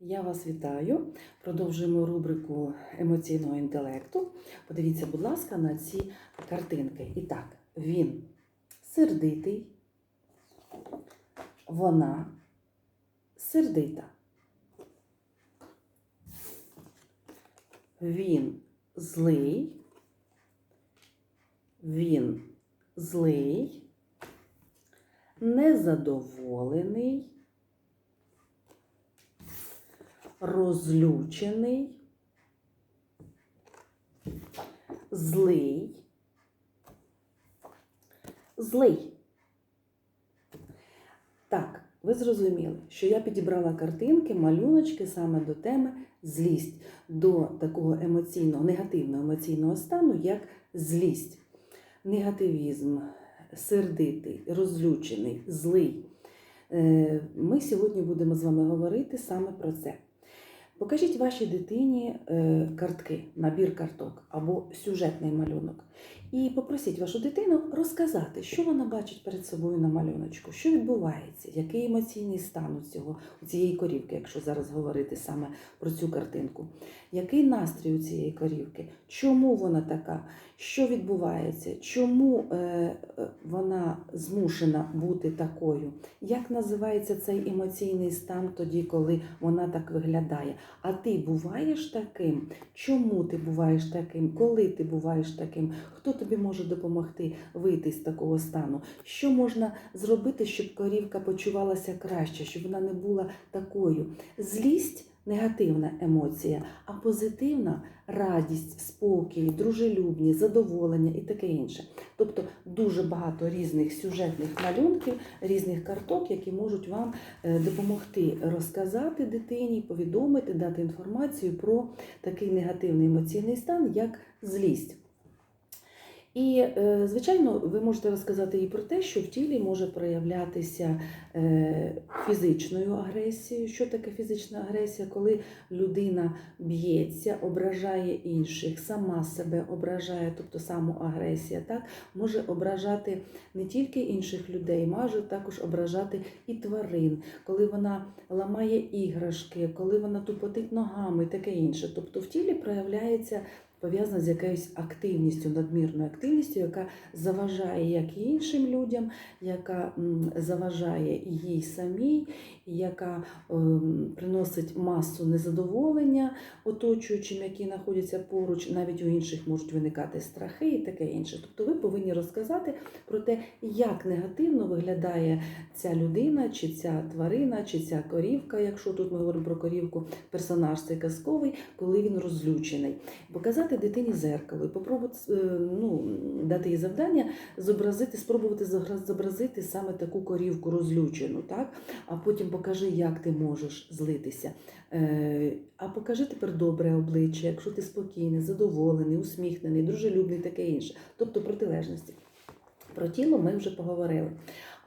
Я вас вітаю. Продовжуємо рубрику емоційного інтелекту. Подивіться, будь ласка, на ці картинки. І так, він сердитий, вона сердита. Він злий, він злий, незадоволений розлючений, злий, злий. Так, ви зрозуміли, що я підібрала картинки, малюночки саме до теми злість, до такого емоційного, негативного емоційного стану, як злість, негативізм, сердитий, розлючений, злий. Е, Ми сьогодні будемо з вами говорити саме про це. Покажіть вашій дитині е, картки, набір карток або сюжетний малюнок. І попросіть вашу дитину розказати, що вона бачить перед собою на малюночку, що відбувається, який емоційний стан у цього, у цієї корівки, якщо зараз говорити саме про цю картинку. Який настрій у цієї корівки? Чому вона така? Що відбувається? Чому е, е, вона змушена бути такою? Як називається цей емоційний стан тоді, коли вона так виглядає? А ти буваєш таким? Чому ти буваєш таким? Коли ти буваєш таким? Хто тобі може допомогти вийти з такого стану? Що можна зробити, щоб корівка почувалася краще, щоб вона не була такою? Злість негативна емоція, а позитивна радість, спокій, дружелюбність, задоволення і таке інше. Тобто дуже багато різних сюжетних малюнків, різних карток, які можуть вам е, допомогти розказати дитині, повідомити, дати інформацію про такий негативний емоційний стан, як злість. І, е, звичайно, ви можете розказати і про те, що в тілі може проявлятися е, фізичною агресією. Що таке фізична агресія? Коли людина б'ється, ображає інших, сама себе ображає, тобто самоагресія, так може ображати не тільки інших людей, може також ображати і тварин, коли вона ламає іграшки, коли вона тупотить ногами, і таке інше. Тобто в тілі проявляється пов'язана з якоюсь активністю, надмірною активністю, яка заважає як і іншим людям, яка заважає їй самій, яка ем, приносить масу незадоволення оточуючим, які знаходяться поруч, навіть у інших можуть виникати страхи і таке інше. Тобто ви повинні розказати про те, як негативно виглядає ця людина, чи ця тварина, чи ця корівка, якщо тут ми говоримо про корівку, персонаж цей казковий, коли він розлючений. Показати дитині зеркало і попробувати е, ну, дати їй завдання зобразити, спробувати зобразити саме таку корівку розлючену, так? а потім покажи, як ти можеш злитися. Е, А покажи тепер добре обличчя, якщо ти спокійний, задоволений, усміхнений, дружелюбний, таке інше. Тобто протилежності. Про тіло ми вже поговорили.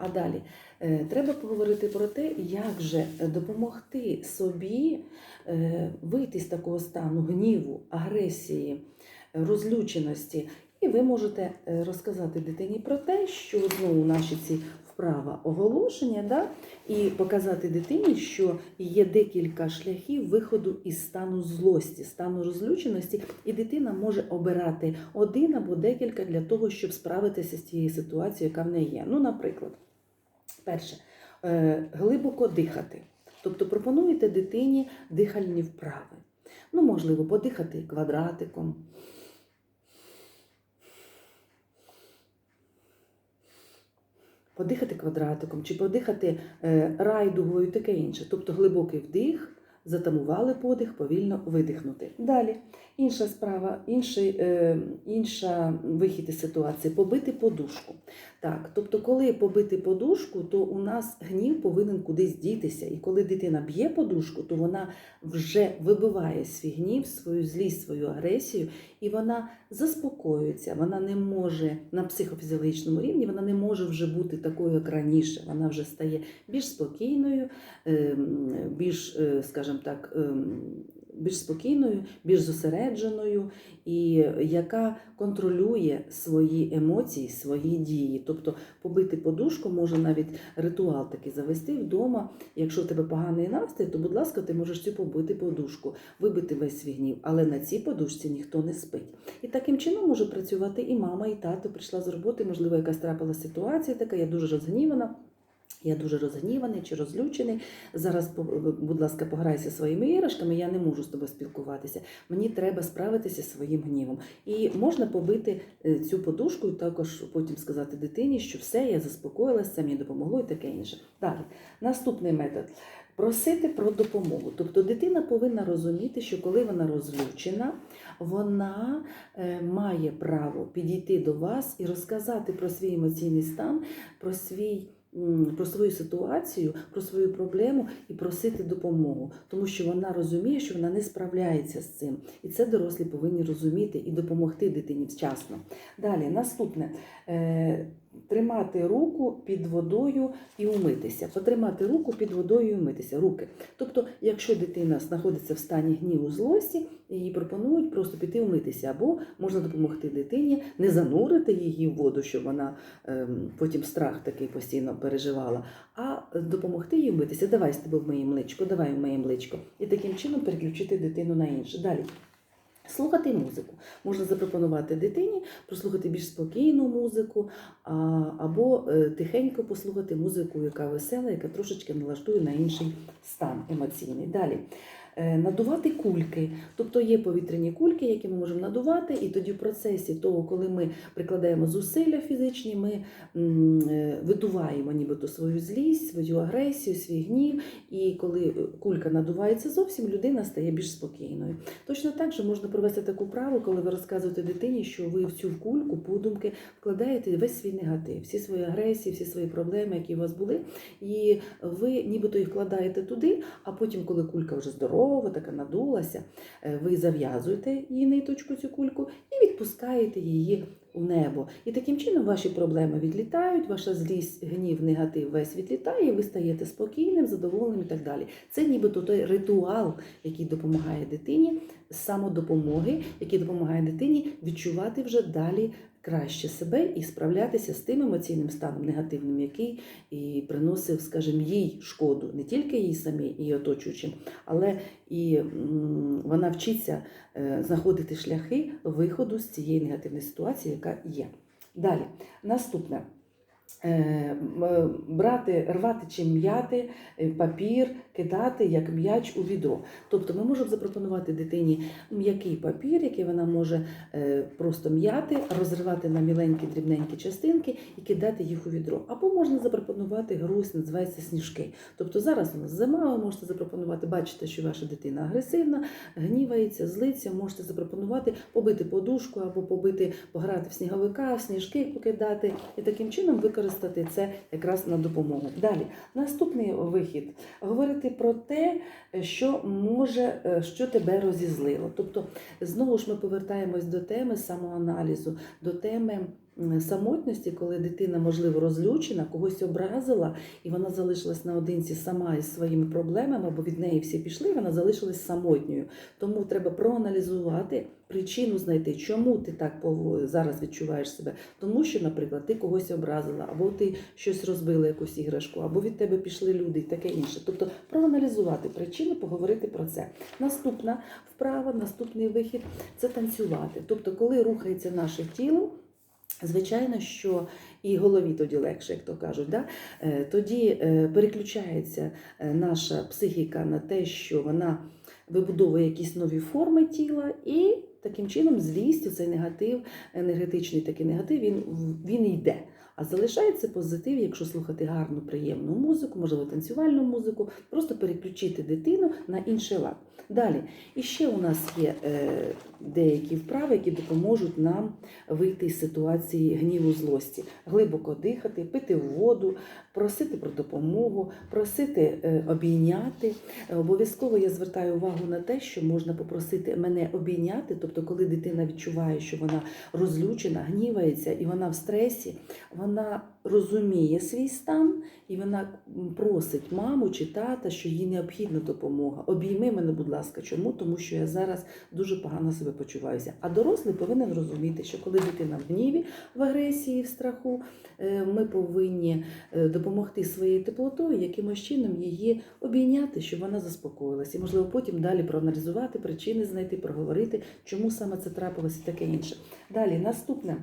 А далі е, треба поговорити про те, як же допомогти собі е, вийти з такого стану гніву, агресії, розлюченості. І ви можете е, розказати дитині про те, що знову наші ці вправа оголошення, да? і показати дитині, що є декілька шляхів виходу із стану злості, стану розлюченості, і дитина може обирати один або декілька для того, щоб справитися з тією ситуацією, яка в неї є. Ну, наприклад, перше, е, глибоко дихати. Тобто пропонуєте дитині дихальні вправи. Ну, можливо, подихати квадратиком. Подихати квадратиком чи подихати е, райдугою таке інше. Тобто глибокий вдих, затамували подих, повільно видихнути. Далі інша справа, інший, е, інша вихід із ситуації побити подушку. Так, тобто, коли побити подушку, то у нас гнів повинен кудись дітися. І коли дитина б'є подушку, то вона вже вибиває свій гнів, свою злість, свою агресію, і вона заспокоюється. Вона не може на психофізіологічному рівні, вона не може вже бути такою, як раніше. Вона вже стає більш спокійною, ем, більш, е, скажімо так, ем, більш спокійною, більш зосередженою і яка контролює свої емоції, свої дії. Тобто побити подушку може навіть ритуал такий завести вдома. Якщо в тебе поганий настрій, то, будь ласка, ти можеш цю побити подушку, вибити весь свій гнів, але на цій подушці ніхто не спить. І таким чином може працювати і мама, і тато прийшла з роботи, можливо, якась трапила ситуація така, я дуже розгнівана. Я дуже розгніваний чи розлючений. Зараз, будь ласка, пограйся своїми іграшками, я не можу з тобою спілкуватися. Мені треба справитися зі своїм гнівом. І можна побити е, цю подушку і також потім сказати дитині, що все, я заспокоїлася, це мені допомогло і таке інше. Далі, наступний метод. Просити про допомогу. Тобто дитина повинна розуміти, що коли вона розлючена, вона е, має право підійти до вас і розказати про свій емоційний стан, про свій. Про свою ситуацію, про свою проблему і просити допомогу, тому що вона розуміє, що вона не справляється з цим, і це дорослі повинні розуміти і допомогти дитині вчасно. Далі, наступне. Е, тримати руку під водою і умитися. Потримати руку під водою і умитися. Руки. Тобто, якщо дитина знаходиться в стані гніву злості, їй пропонують просто піти умитися, або можна допомогти дитині не занурити її в воду, щоб вона ем, потім страх такий постійно переживала, а допомогти їй вмитися. Давай з тебе вмиємо личко, давай вмиємо личко. І таким чином переключити дитину на інше. Далі. Слухати музику. Можна запропонувати дитині прослухати більш спокійну музику, або е, тихенько послухати музику, яка весела, яка трошечки налаштує на інший стан емоційний. Далі. Е, Надувати кульки, тобто є повітряні кульки, які ми можемо надувати, і тоді в процесі того, коли ми прикладаємо зусилля фізичні, ми е, видуваємо нібито свою злість, свою агресію, свій гнів. І коли е, кулька надувається зовсім, людина стає більш спокійною. Точно так же можна провести таку праву, коли ви розказуєте дитині, що ви в цю кульку, подумки вкладаєте весь свій негатив, всі свої агресії, всі свої проблеми, які у вас були, і ви нібито їх вкладаєте туди, а потім, коли кулька вже здорова, така надулася, е, ви зав'язуєте її ниточку, цю кульку, і відпускаєте її у небо. І таким чином ваші проблеми відлітають, ваша злість, гнів, негатив весь відлітає, ви стаєте спокійним, задоволеним і так далі. Це нібито той ритуал, який допомагає дитині самодопомоги, який допомагає дитині відчувати вже далі краще себе і справлятися з тим емоційним станом негативним, який і приносив, скажімо, їй шкоду, не тільки їй самій і оточуючим, але і вона вчиться е, знаходити шляхи виходу з цієї негативної ситуації, яка є. Далі, наступне. Е, е, Брати, рвати чи м'яти е, папір, кидати як м'яч у відро. Тобто ми можемо запропонувати дитині м'який папір, який вона може просто м'яти, розривати на міленькі дрібненькі частинки і кидати їх у відро. Або можна запропонувати гру, яка називається сніжки. Тобто зараз у нас зима, ви можете запропонувати, бачите, що ваша дитина агресивна, гнівається, злиться, можете запропонувати побити подушку або побити, пограти в сніговика, в сніжки покидати і таким чином використати це якраз на допомогу. Далі, наступний вихід говорити про те, що може, е, що тебе розізлило. Тобто, знову ж ми повертаємось до теми самоаналізу, до теми самотності, коли дитина, можливо, розлючена, когось образила, і вона залишилась наодинці сама із своїми проблемами, або від неї всі пішли, вона залишилась самотньою. Тому треба проаналізувати. Причину знайти, чому ти так зараз відчуваєш себе. Тому що, наприклад, ти когось образила, або ти щось розбила, якусь іграшку, або від тебе пішли люди і таке інше. Тобто проаналізувати причину, поговорити про це. Наступна вправа, наступний вихід це танцювати. Тобто, коли рухається наше тіло. Звичайно, що і голові тоді легше, як то кажуть, да? Е, тоді е, переключається е, наша психіка на те, що вона вибудовує якісь нові форми тіла, і таким чином злість, цей негатив, енергетичний такий негатив, він, він йде. А залишається позитив, якщо слухати гарну, приємну музику, можливо, танцювальну музику, просто переключити дитину на інший лад. Далі, і ще у нас є деякі вправи, які допоможуть нам вийти з ситуації гніву злості, глибоко дихати, пити воду, просити про допомогу, просити е, обійняти. Е, Обов'язково я звертаю увагу на те, що можна попросити мене обійняти, тобто, коли дитина відчуває, що вона розлючена, гнівається і вона в стресі, вона розуміє свій стан і вона просить маму чи тата, що їй необхідна допомога. Обійми мене, будь ласка, чому? Тому що я зараз дуже погано себе почуваюся. А дорослий повинен розуміти, що коли дитина в гніві, в агресії, в страху, е, ми повинні е, допомогти своєю теплотою, якимось чином її обійняти, щоб вона заспокоїлася. І, можливо, потім далі проаналізувати причини, знайти, проговорити, чому саме це трапилося і таке інше. Далі, наступне.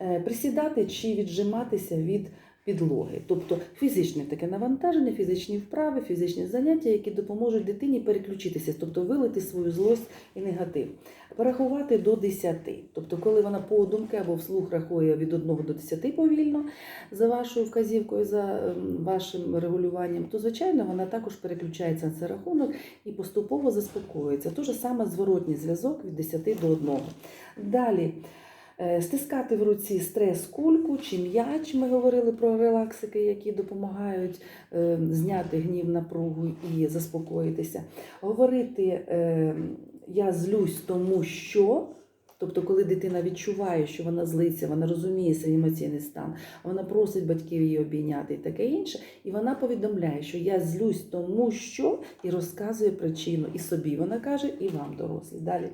Е, Присідати чи віджиматися від підлоги, тобто фізичне таке навантаження, фізичні вправи, фізичні заняття, які допоможуть дитині переключитися, тобто вилити свою злость і негатив. Порахувати до 10. Тобто, коли вона подумки або вслух рахує від 1 до 10 повільно за вашою вказівкою, за ем, вашим регулюванням, то звичайно вона також переключається на цей рахунок і поступово заспокоюється. Те саме зворотній зв'язок від 10 до 1. Далі. Е, Стискати в руці стрес-кульку чи м'яч. Ми говорили про релаксики, які допомагають е, зняти гнів напругу і заспокоїтися. Говорити е, я злюсь тому, що. Тобто, коли дитина відчуває, що вона злиться, вона розуміє свій емоційний стан, вона просить батьків її обійняти і таке інше, і вона повідомляє, що я злюсь тому, що і розказує причину і собі. Вона каже, і вам, дорослі. Далі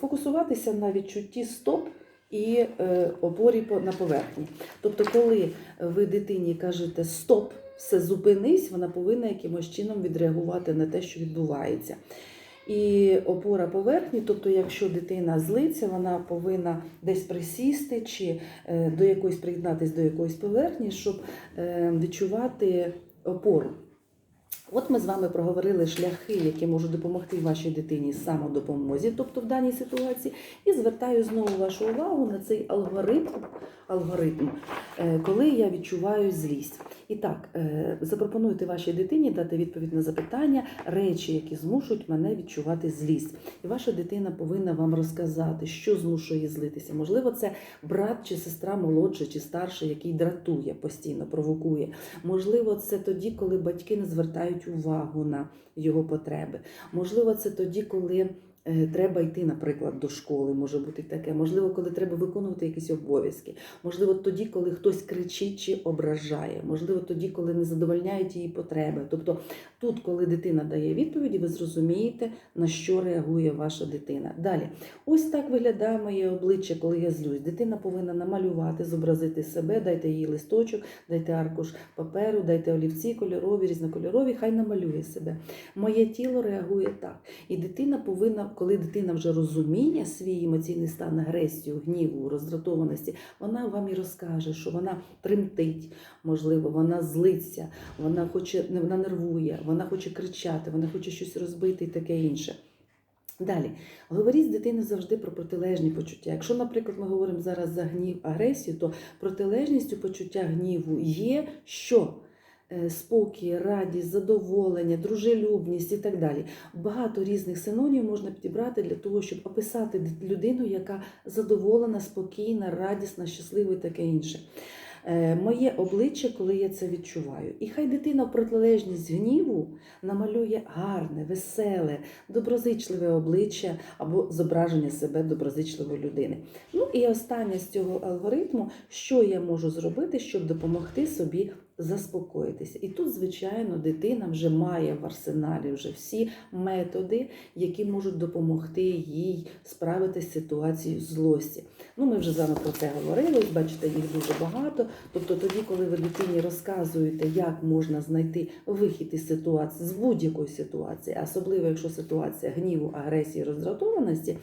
фокусуватися на відчутті стоп і е, опорі по- на поверхні. Тобто, коли ви дитині кажете стоп, все зупинись, вона повинна якимось чином відреагувати на те, що відбувається. І опора поверхні, тобто, якщо дитина злиться, вона повинна десь присісти чи е, до якоїсь приєднатися до якоїсь поверхні, щоб е, відчувати опору. От ми з вами проговорили шляхи, які можуть допомогти вашій дитині самодопомозі, тобто в даній ситуації, і звертаю знову вашу увагу на цей алгоритм, алгоритм е, коли я відчуваю злість. І так, е, запропонуйте вашій дитині дати відповідь на запитання, речі, які змушують мене відчувати злість. І ваша дитина повинна вам розказати, що змушує злитися. Можливо, це брат чи сестра молодша чи старша, який дратує постійно, провокує. Можливо, це тоді, коли батьки не звертають увагу на його потреби. Можливо, це тоді, коли треба йти, наприклад, до школи, може бути таке. Можливо, коли треба виконувати якісь обов'язки. Можливо, тоді, коли хтось кричить чи ображає. Можливо, тоді, коли не задовольняють її потреби. Тобто, тут, коли дитина дає відповіді, ви зрозумієте, на що реагує ваша дитина. Далі, ось так виглядає моє обличчя, коли я злюсь. Дитина повинна намалювати, зобразити себе, дайте їй листочок, дайте аркуш паперу, дайте олівці кольорові, різнокольорові, хай намалює себе. Моє тіло реагує так. І дитина повинна, коли дитина вже розуміє свій емоційний стан, агресію, гніву, роздратованості, вона вам і розкаже, що вона тремтить, можливо, вона злиться, вона хоче, вона нервує, вона хоче кричати, вона хоче щось розбити і таке інше. Далі, говоріть з дитиною завжди про протилежні почуття. Якщо, наприклад, ми говоримо зараз за гнів, агресію, то протилежністю почуття гніву є що? Е, Спокій, радість, задоволення, дружелюбність і так далі. Багато різних синонімів можна підібрати для того, щоб описати людину, яка задоволена, спокійна, радісна, щаслива і таке інше. Е, Моє обличчя, коли я це відчуваю. І хай дитина в протилежність гніву намалює гарне, веселе, доброзичливе обличчя або зображення себе доброзичливої людини. Ну і останнє з цього алгоритму, що я можу зробити, щоб допомогти собі заспокоїтися. І тут, звичайно, дитина вже має в арсеналі вже всі методи, які можуть допомогти їй справитися з ситуацією злості. Ну, ми вже з вами про це говорили, бачите, їх дуже багато. Тобто, тоді, коли ви дитині розказуєте, як можна знайти вихід із ситуації з будь-якої ситуації, особливо якщо ситуація гніву, агресії, роздратованості,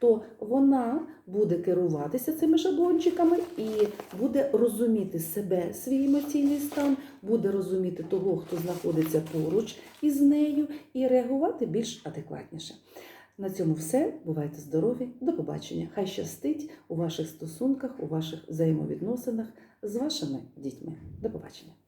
то вона буде керуватися цими шаблончиками і буде розуміти себе, свій емоційний стан, буде розуміти того, хто знаходиться поруч із нею, і реагувати більш адекватніше. На цьому все. Бувайте здорові, до побачення. Хай щастить у ваших стосунках, у ваших взаємовідносинах з вашими дітьми. До побачення.